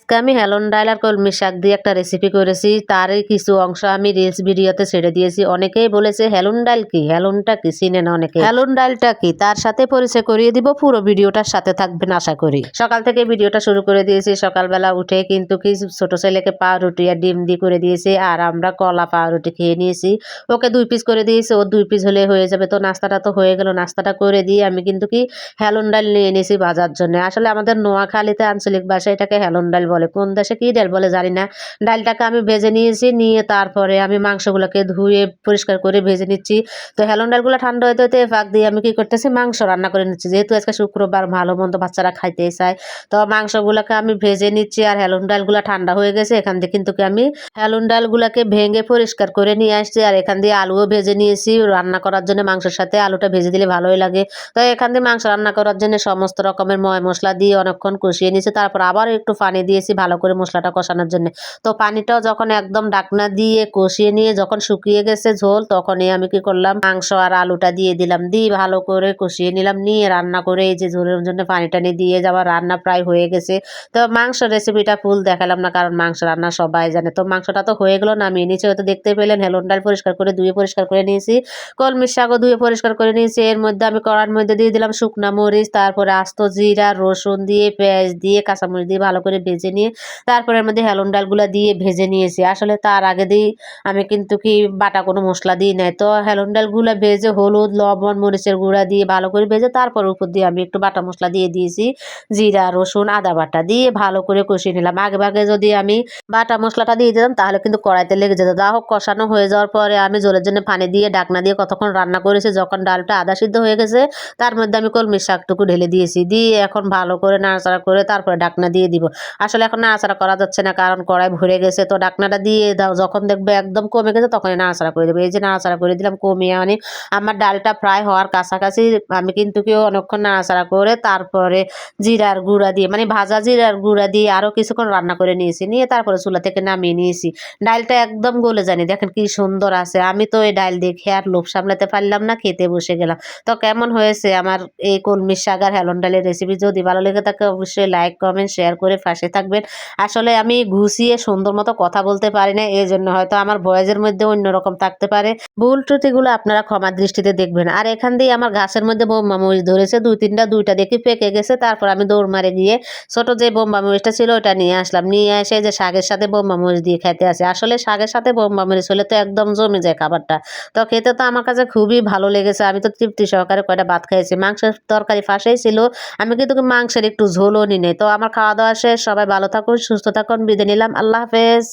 আজকে আমি হেলন ডাইল আর কলমি শাক দিয়ে একটা রেসিপি করেছি। তারই কিছু অংশ আমি রিলস ভিডিওতে ছেড়ে দিয়েছি। অনেকেই বলেছে হেলুন ডাইল কি? হেলনটা কি? চিনে না অনেকে। হেলুন ডাইলটা কি? তার সাথে পরিচয় করিয়ে দিব। পুরো ভিডিওটার সাথে থাকবেন আশা করি। সকাল থেকে ভিডিওটা শুরু করে দিয়েছি। সকালবেলা উঠে কিন্তু কি ছোট ছেলেকে পাউরুটি আর ডিম দিয়ে করে দিয়েছি আর আমরা কলা পাউরুটি খেয়ে নিয়েছি। ওকে দুই পিস করে দিয়েছি। ও দুই পিস হলে হয়ে যাবে। তো নাস্তাটা তো হয়ে গেল। নাস্তাটা করে দিয়ে আমি কিন্তু কি হেলুন ডাল নিয়ে নিয়েছি বাজার জন্য। আসলে আমাদের নোয়াখালীতে আঞ্চলিক ভাষায় এটাকে হেলন ডাল বলে, কোন দেশে কি ডাল বলে জানি না। ডালটাকে আমি ভেজে নিয়েছি, নিয়ে তারপরে আমি মাংসগুলোকে ধুয়ে পরিষ্কার করে ভেজে নিচ্ছি। তো হেলন ডালগুলো ঠান্ডা হতে হতে ফাঁক দিয়ে আমি কি করতেছি, মাংস রান্না করে নিচ্ছি। যেহেতু আজকে শুক্রবার, ভালো মন্দ বাচ্চারা খাইতে চায়, তো মাংসগুলোকে আমি ভেজে নিচ্ছি আর হেলন ডালগুলো ঠান্ডা হয়ে গেছে। এখান থেকে কিন্তু কি আমি হেলন ডালগুলোকে ভেঙে পরিষ্কার করে নিয়ে আসছি আর এখান দিয়ে আলুও ভেজে নিয়েছি। রান্না করার জন্য মাংসের সাথে আলুটা ভেজে দিলে ভালোই লাগে। তো এখান দিয়ে মাংস রান্না করার জন্য সমস্ত রকমের ময় মশলা দিয়ে অনেকক্ষণ কষিয়ে নিয়েছি, তারপর আবার একটু পানি দিয়েছি ভালো করে মশলাটা কষানোর জন্য। তো পানিটাও যখন একদম ডাকনা দিয়ে কষিয়ে নিয়ে যখন শুকিয়ে গেছে ঝোল, তখনই আমি কি করলাম, মাংস আর আলুটা দিয়ে দিলাম। দিয়ে ভালো করে কষিয়ে নিলাম, নিয়ে রান্না করে এই যে ঝোলের জন্য পানি টানি দিয়ে যাওয়ার রান্না প্রায় হয়ে গেছে। তো মাংস রেসিপিটা ফুল দেখালাম না, কারণ মাংস রান্না সবাই জানে। তো মাংসটা তো হয়ে গেলো, নামিয়ে নিচে হয়তো দেখতে পেলেন হেলন ডাল পরিষ্কার করে ধুয়ে পরিষ্কার করে নিয়েছি। কলমি শাকও ধুয়ে পরিষ্কার করে নিয়েছি, এর মধ্যে আমি কড়ার মধ্যে দিয়ে দিলাম শুকনা মরিচ, তারপরে আস্ত জিরা, রসুন দিয়ে, পেঁয়াজ দিয়ে, কাঁচামরিচ দিয়ে ভালো করে ভেজে নিয়ে তারপরে এর মধ্যে হেলন ডালগুলো দিয়ে ভেজে নিয়েছি। আসলে তার আগে দিই, আমি কিন্তু কি বাটা কোনো মশলা দিই নাই। তো হেলন ডালগুলো ভেজে হলুদ, লবণ, মরিচের গুঁড়া দিয়ে ভালো করে ভেজে তারপর উপর দিয়ে আমি একটু বাটা মশলা দিয়ে দিয়েছি। জিরা, রসুন, আদা বাটা দিয়ে ভালো করে কষিয়ে নিলাম। আগে ভাগে যদি আমি বাটা মশলাটা দিয়ে দিতাম তাহলে কিন্তু কড়াইতে লেগে যেত। যা হোক, কষানো হয়ে যাওয়ার পরে আমি জলের জন্য পানি দিয়ে ডাকনা দিয়ে কতক্ষণ রান্না করেছি, যখন ডালটা আদা সিদ্ধ হয়ে গেছে, তার মধ্যে আমি কলমি শাকটুকু ঢেলে দিয়েছি। দিয়ে এখন ভালো করে নাড়াচাড়া করে তারপরে ডাকনা দিয়ে দিব। আসলে এখন নাড়াচাড়া করা যাচ্ছে না, কারণ কড়াই ভরে গেছে। তো ডাকনাটা দিয়ে দাও, যখন দেখবে একদম কমে গেছে, তখনই নাড়াচাড়া করে দেবে। এই যে নাড়াচাড়া করে দিলাম, কমিয়ে আনি। আমার ডালটা প্রায় হওয়ার কাছাকাছি, আমি কিন্তু কেউ অনেকক্ষণ নাড়াচাড়া করে তারপরে জিরার গুঁড়া দিয়ে মানে ভাজা জিরার গুঁড়া দিয়ে আরও কিছুক্ষণ রান্না করে নিয়েছি। নিয়ে তারপরে চুলা থেকে নামিয়ে নিয়েছি। ডালটা একদম গলে জানি দেখেন কি সুন্দর আছে। আমি তো এই ডাল দেখে আর লোভ সামলাতে পারলাম না, খেতে বসে গেলাম। তো কেমন হয়েছে আমার এই কলমি শাক আর হেলন ডালের রেসিপি যদি ভালো লেগে থাকে, অবশ্যই লাইক কমেন্ট শেয়ার করে পাশে থাকবেন। আসলে আমি গুছিয়ে সুন্দর মতো কথা বলতে পারি না এই জন্য হয়তো আমার ভয়েসের মধ্যে অন্যরকম থাকতে পারে। ভুল ত্রুটিগুলো আপনারা ক্ষমা দৃষ্টিতে দেখবেন। আর এখান দিয়ে আমার গাছের মধ্যে বোম্বা মরিচ ধরেছে, দুই তিনটা, দুইটা দেখি পেকে গেছে, তারপর আমি দৌড় মারে গিয়ে ছোট যে বোম্বা মরিচটা ছিল ওটা নিয়ে আসলাম। নিয়ে এসে যে শাকের সাথে বোম্বা মরিচ দিয়ে খেতে আসে। আসলে শাকের সাথে বোম্বা মরিচ হলে তো একদম জমে যায় খাবারটা। তো খেতে তো আমার কাছে খুবই ভালো লেগেছে, আমি তো তৃপ্তি সহকারে কয়টা ভাত খাইছি মাংসের তরকারি ফাঁসেই ছিল, আমি কিন্তু মাংসের একটু ঝোলও নেই। তো আমার খাওয়া দাওয়া শেষ, সবাই ভালো থাকুন সুস্থ থাকুন বিদায় নিলাম আল্লাহ হাফেজ।